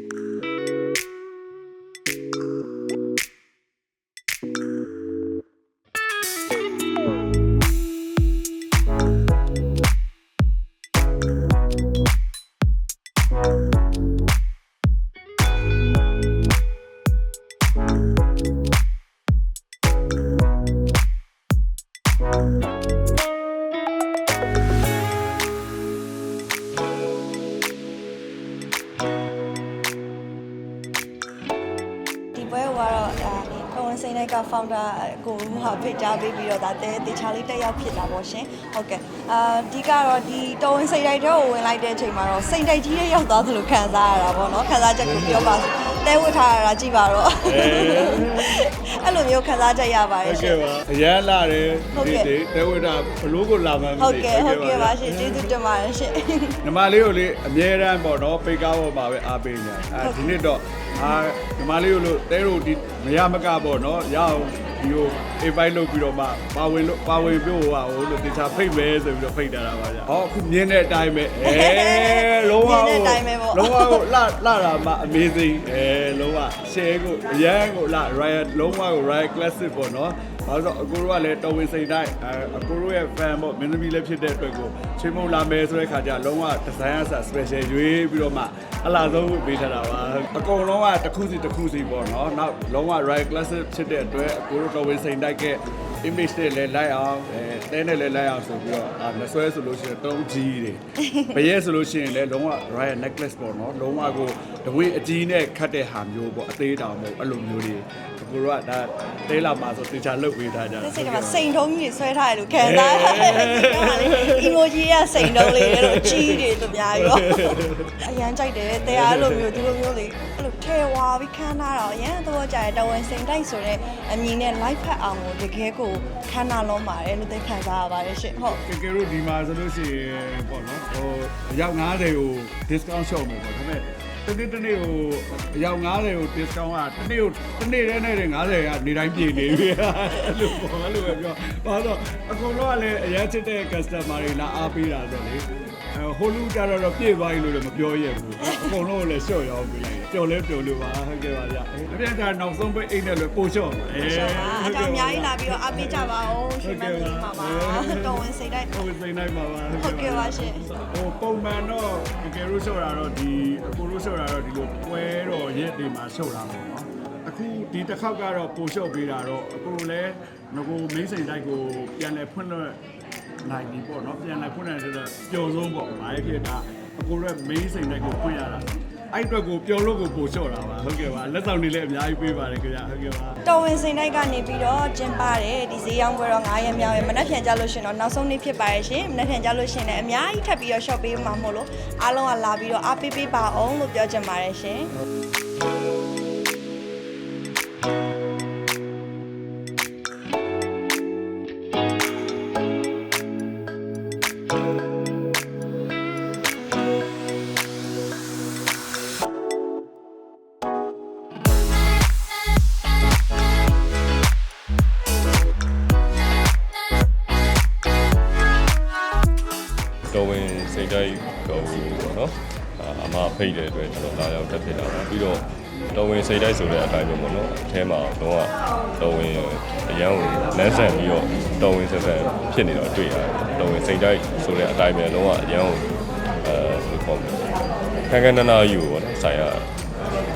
you တော်ဝင်စိန်တိုင်းက founder ကိုဟာဖိတ်ကြားပေးပြီးတော့ဒါတဲတေချာလေးတက်ရောက်ဖြစ်တာပေါ့ရှင်ဟုတ်ကဲ့အာဒီကတော့ဒီတော်ဝင်စိန်တိုင်းတော့ဝင်လိုက်တဲ့အချိန်မှာတော့စိန်တိုက်ကြီးရဲ့ရောက်သွားသလိုခံစားရတာပေါ့နော်ခံစားချက်ကိုပြောပါစို့တဲဝတ်ထားရတာကြည့်ပါတော့အဲ့လိုမျိုးခံစားချက်ရပါရဲ့ဟုတ်ရှင်ကဲ့ပါအရန်လာတယ်ဟုတ်ဒီကဲ့ဒီတဲဝိတာဘလို့ကိုလာမှန်းမဟုတ်သိကဲ့ဟုတ်ကဲ့ပါရှင်ကျေးဇူးတင်ပါတယ်ရှင်ညီမလေးကိုလေအမြဲတမ်းပေါ့နော်ပိတ်ကားပေါ်မှာပဲအားပေးနေတယ်အဲဒီနေ့တော့အာညီမလေးကိုလို့တဲတို့ဒီမရမကပေါ့နော်ရအောင် ဒီကို invite လုပ်ပြီးတော့မှပါဝင်လို့ပါဝင်ပြို့ဟိုဟိုလို့တေချာဖိတ်မယ်ဆိုပြီးတော့ဖိတ်တာတာပါဗျာဟောအခုမြင်တဲ့အတိုင်းပဲအဲလုံးဝမြင်တဲ့အတိုင်းပဲပေါ့လုံးဝကိုလှလှတာမှ amazing အဲလုံးဝ share ကိုအရန်ကိုလှ riot လုံးဝကို riot classic ပေါ့နော်ဘာလို့လဲဆိုတော့အကိုတို့ကလည်းတော်ဝင်စိန်တိုင်းအဲအကိုတို့ရဲ့ fan ပေါ့မင်းသမီးလည်းဖြစ်တဲ့အတွက်ကိုချိန်မုံလာမယ်ဆိုတဲ့ခါကျလုံးဝ design အစား special ရွေးပြီးတော့မှအလားဆုံးပေးထားတာပါအကုန်လုံးကတစ်ခုစီတစ်ခုစီပေါ့နော်နောက်လုံးဝ riot classic ဖြစ်တဲ့အတွက်အကိုတို့တော်ဝင်စိန်တိုက်က image တွေလည်းလိုက်အောင်အဲတဲနဲ့လည်းလိုက်အောင်ဆိုပြီးတော့အာလက်ဆွဲဆိုလို့ရှိရင်တုံးကြီးတွေဘရဲဆိုလို့ရှိရင်လည်းလုံးဝ riot necklace ပေါ့နော်လုံးဝကိုတဝင်းအကြီးနဲ့ခတ်တဲ့ဟာမျိုးပေါ့အသေးတောင်မဟုတ်အဲ့လိုမျိုးတွေအ ကိုတို့ကဒါတဲလာမှာဆိုတေချာလုတ်ပေးထားကြတယ်ဒီစိတ်ကမှာစိန်ထုံးကြီးဆွဲထားရလို့ခံစားရတယ်။ emoji ကစိန်ထုံးလေးလို့အကြီးတွေလို့များရော။အရန်ကြိုက်တယ်။တရားလိုမျိုးဒီလိုမျိုးလေးအဲ့လိုထဲဝါပြီးခန်းထားတာအရန်တော့ကြတယ်တဝန်စိန်တိုက်ဆိုတဲ့အမည်နဲ့ live ဖတ်အောင်ကိုတကယ်ကိုခန်းနာလုံးပါတယ်လို့သိခံစားရပါတယ်ရှင်။ဟုတ်ကဲကဲတို့ဒီမှာဆိုလို့ရှိရင်ပေါ့နော်ဟိုအယောက်90ကို discount ရှော့မယ်ပေါ့ဒါပေမဲ့ တနေ့တနေ့ကိုအယောက်90ကို discount ကတနေ့ကိုတနေ့တည်းနဲ့90ကနေတိုင်းပြည်နေပြီအဲ့လိုပေါ့အဲ့လိုပဲပြောဘာလို့အကုန်လုံးကလည်းအရင်ချစ်တဲ့ customer တွေလာအားပေးတာဆိုလေအဲဟိုလူကြတော့တော့ပြည့်သွားပြီလို့လည်းမပြောရဘူးအကုန်လုံးကိုလည်းရှော့ရောင်းပေးလိုက်ပျော်လဲပျော်လို့ပါဟုတ်ကဲ့ပါဗျအပြန်တာနောက်ဆုံးပဲအိတ်နဲ့လည်းပို့လျှော့ပါအဲရှော့ပါအကြောင်းအများကြီးလာပြီးတော့အားပေးကြပါအောင်ရှင်မသမီးမှာပါ။တော်ဝင်စိန်တိုက်ဟုတ်ကဲ့စိတ်နိုင်ပါပါဟုတ်ကဲ့ပါရှင်ဟိုပုံမှန်တော့တကယ်လို့ရှော့တာတော့ဒီအကိုလို့ရှော့တာတော့ဒီလိုပွဲတော့ရက်တွေမှာရှော့တာပေါ့နော်အခုဒီတစ်ခေါက်ကတော့ပိုရှော့ပေးတာတော့အကိုလည်းငကိုမင်းစိန်တိုက်ကိုပြန်လဲဖွင့်လို့နိုင်ပြီပေါ့နော်ပြန်လဲဖွင့်နိုင်ဆိုတော့ပျော်ဆုံးပေါ့ဘာရဲ့ဖြစ်တာအကိုရဲ့မင်းစိန်တိုက်ကိုဖွင့်ရတာ အဲ့အတွက်ကိုပျော်လို့ကိုပိုလျှော့တာပါဟုတ်ကဲ့ပါလက်ဆောင်တွေလည်းအများကြီးပေးပါတယ်ခင်ဗျဟုတ်ကဲ့ပါတော်ဝင်စိန်တိုက်ကနေပြီးတော့ကျင်းပတယ်ဒီဈေးရောင်းပွဲတော့9ရက်မြောက်ရယ်မနက်ဖြန်ကြလို့ရှရင်တော့နောက်ဆုံးနေ့ဖြစ်ပါရဲ့ရှင်မနက်ဖြန်ကြလို့ရှရင်လည်းအများကြီးထပ်ပြီးတော့ shop ပေးမှာမို့လို့အားလုံးကလာပြီးတော့အားပေးပေးပါအောင်လို့ပြောချင်ပါတယ်ရှင် နော်အာအမဖိတ်တဲ့အတွက်ကျွန်တော်လာရောက်တက်ဖြစ်တာပါပြီးတော့တော်ဝင်စိတ်တိုင်းဆိုတဲ့အတိုင်းပဲပေါ့နော်အထဲမှာတော့တော်ဝင်အရန်ကိုလမ်းဆန်ပြီးတော့တော်ဝင်ဆက်ဆက်ဖြစ်နေတော့တွေ့ရတယ်တော်ဝင်စိတ်တိုင်းဆိုတဲ့အတိုင်းပဲလုံးဝအရန်ကိုအဲဘယ်လိုခေါ်မလဲခန်းခန်းနာနာယူပေါ့နော်ဆိုင်ရ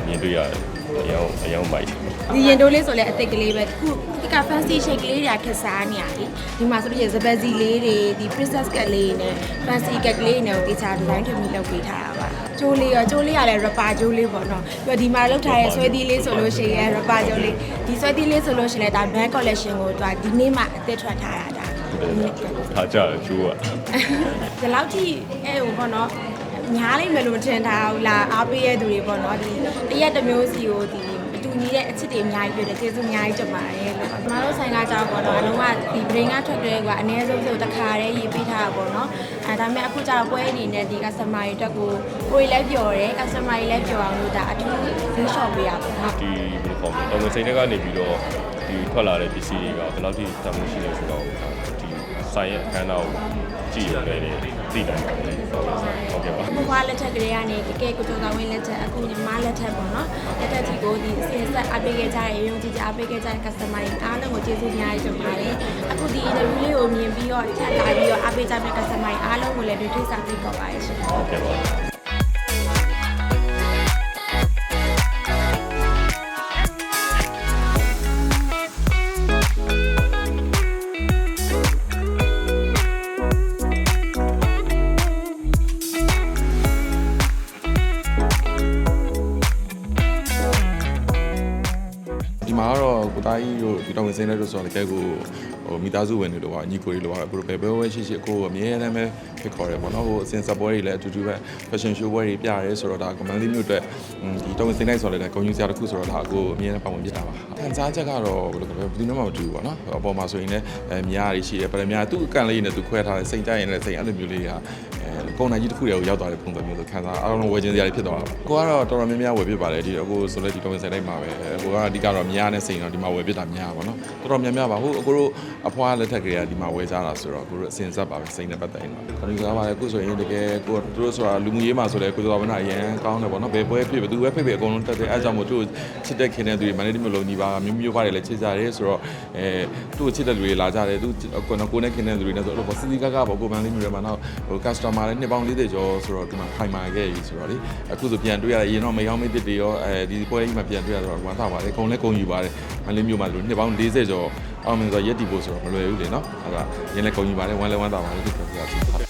မြင်တွေ့ရတယ်အရန်အရန်မိုက်တယ် ဒီရင်တိုးလေးဆိုလဲအသစ်ကလေးပဲခုဒီက fancy shake လေးတွေကခက်စားနေရလေဒီမှာဆိုလို့ရစပက်စီလေးတွေဒီ princess cat လေးနဲ့ fancy cat လေးနဲ့ကိုတခြား design ထပ်ပြီးလုပ်ပေးထားတာပါကျိုးလေးရောကျိုးလေးရလဲ rapper ကျိုးလေးပေါ့နော်ပြီးတော့ဒီမှာလုပ်ထားတဲ့ဆွဲသီးလေးဆိုလို့ရှိရင် rapper ကျိုးလေးဒီဆွဲသီးလေးဆိုလို့ရှိရင်လည်းဒါ band collection ကိုသူကဒီနေ့မှအသစ်ထွက်ထားတာဒါထားကြတယ်ကျိုးကဒီလောက်ထိအဲဟိုပေါ့နော်များလိမ့်မယ်လို့မထင်ထားဘူးလားအားပေးရတဲ့သူတွေပေါ့နော်ဒီတရက်တစ်မျိုးစီကိုဒီအ တူညီတဲ့အချစ်တွေအများကြီးပြတယ်ကျေးဇူးအများကြီးတင်ပါတယ်လို့ကျွန်တော်တို့ဆိုင်ကကြောက်ပေါ့နော်အလုံးဝဒီ brain ကထွက်တဲ့ကအနည်းဆုံးဆိုတစ်ခါတည်းရေးပေးထားတာပေါ့နော်အဲဒါပေမဲ့အခုကျတော့ပွဲအနေနဲ့ဒီ customer တွေတက်ကိုကိုယ်လည်းပျော်တယ် customer တွေလည်းပျော်အောင်လို့ဒါအထူးဈေးလျှော့ပေးရပါဟုတ်ဒီဘယ်လိုခေါ်မလဲတော်ဝင်စိတ်တွေကနေပြီးတော့ဒီထွက်လာတဲ့ပစ္စည်းတွေကဘယ်လောက်ထိတန်ဖိုးရှိလဲဆိုတော့ဒီဆိုင်ရဲ့အခမ်းအနားကိုကြည့်ရတယ်သိတယ်ဟုတ်ကဲ့ပါဘွားလက်ထက်ကလေးကနေတကယ်ကိုကျော်တော်ဝင်းလက်ထက်အခုညီမလက်ထက်ပေါ့နော်တစ်ထ က်ကြီးကိုဒီအစင်ဆက်အပေးခဲ့ကြတဲ့ရုံကြည်ကြအပေးခဲ့ကြတဲ့ customer တွေအားလုံးကိုကျေးဇူးများကြီးတင်ပါတယ်အခုဒီ interview လေးကိုမြင်ပြီးတော့ချက်လာပြီးတော့အပေးကြတဲ့ customer တွေအားလုံးကိုလည်းတွေ့ထိစားပြီးတော့ပါတယ်ရှင်ဟုတ်ကဲ့ပါ ကတော့ကိုသားကြီးတို့ဒီတော်ဝင်စင်းတဲ့တို့ဆိုတော့တကယ်ကို ဟိုမိသားစုဝင်တွေလိုပါညီကိုတွေလိုပါအခုတို့ပဲဘဲဝဲရှိရှိကိုအမြဲတမ်းပဲဖိတ်ခေါ်တယ်ပေါ့နော်ဟိုအစင်စပွဲတွေလည်းအတူတူပဲ fashion show ပွဲတွေပြရဲဆိုတော့ဒါကမန်လေးမျိုးအတွက်ဒီတော်ဝင်စင်းတဲ့ဆိုတော့လည်းဂုဏ်ယူစရာတစ်ခုဆိုတော့ဒါကိုအမြဲတမ်းပါဝင်ပြတာပါခံစားချက်ကတော့ဘယ်လိုလဲဘယ်သူမှမတူဘူးပေါ့နော်အပေါ်မှာဆိုရင်လည်းအဲမြားတွေရှိတယ်ပရမများသူ့အကန့်လေးနဲ့သူခွဲထားတယ်စိတ်ကြိုက်ရင်လည်းစိတ်အဲ့လိုမျိုးလေးကအဲပုံနိုင်ကြီးတစ်ခုတည်းကိုရောက်သွားတဲ့ပုံစံမျိုးဆိုခံစားအားလုံးဝယ်ခြင်းစရာတွေဖြစ်သွားတာပေါ့ကိုကတော့တော်တော်များများဝယ်ဖြစ်ပါတယ်ဒီအခုဆိုလည်းဒီတော်ဝင်စင်းတိုင်းမှာပဲကိုကအဓိကတော့မြားနဲ့စိတ်တော့ဒီမှာဝယ်ဖြစ်တာများပါတော့တော်တော်များများပါဟုတ်အခုတို့ အဖွားလက်ထက်ကလေးကဒီမှာဝယ်ကြတာဆိုတော့ကိုတို့အစင်ဆက်ပါပဲစိတ်နဲ့ပတ်သက်ရင်တော့ခဏစားပါလေအခုဆိုရင်တကယ်ကိုတို့ဆိုတာလူမှုရေးမှာဆိုလည်းကိုတော်ဝနာရန်ကောင်းတယ်ပေါ့နော်ဘယ်ပွဲဖြစ်ဘယ်သူပဲဖိတ်ဖိတ်အကုန်လုံးတက်တယ်အဲကြောင့်မို့သူ့ချစ်တဲ့ခင်တဲ့သူတွေမန္တလေးမျိုးလုံးညီပါမျိုးမျိုးပါတယ်လည်းချစ်ကြတယ်ဆိုတော့အဲသူ့ချစ်တဲ့လူတွေလာကြတယ်သူကိုကိုနဲ့ခင်တဲ့လူတွေနဲ့ဆိုတော့စီစီကားကားပေါ့ကိုမန္တလေးမျိုးတွေမှာတော့ဟို customer တွေနှစ်ပေါင်း40ကျော်ဆိုတော့ဒီမှာခိုင်မာခဲ့ပြီဆိုတော့လေအခုဆိုပြန်တွေ့ရတယ်ရင်တော့မယောင်းမသစ်တွေရောအဲဒီပွဲကြီးမှာပြန်တွေ့ရတော့ဝမ်းသာပါတယ်အကုန်လည်းကုန်ယူပါတယ်မန္တလေးမျိုးမှာလူနှစ်ပေါင်း40ကျော် အောင်မြင်ဆိုရက်တီဖို့ဆိုတော့မလွယ်ဘူးလေနော်အဲ့ဒါရင်လည်းကုန်ယူပါတယ်ဝမ်းလည်းဝမ်းသာပါတယ်ဒီပြောပြစီ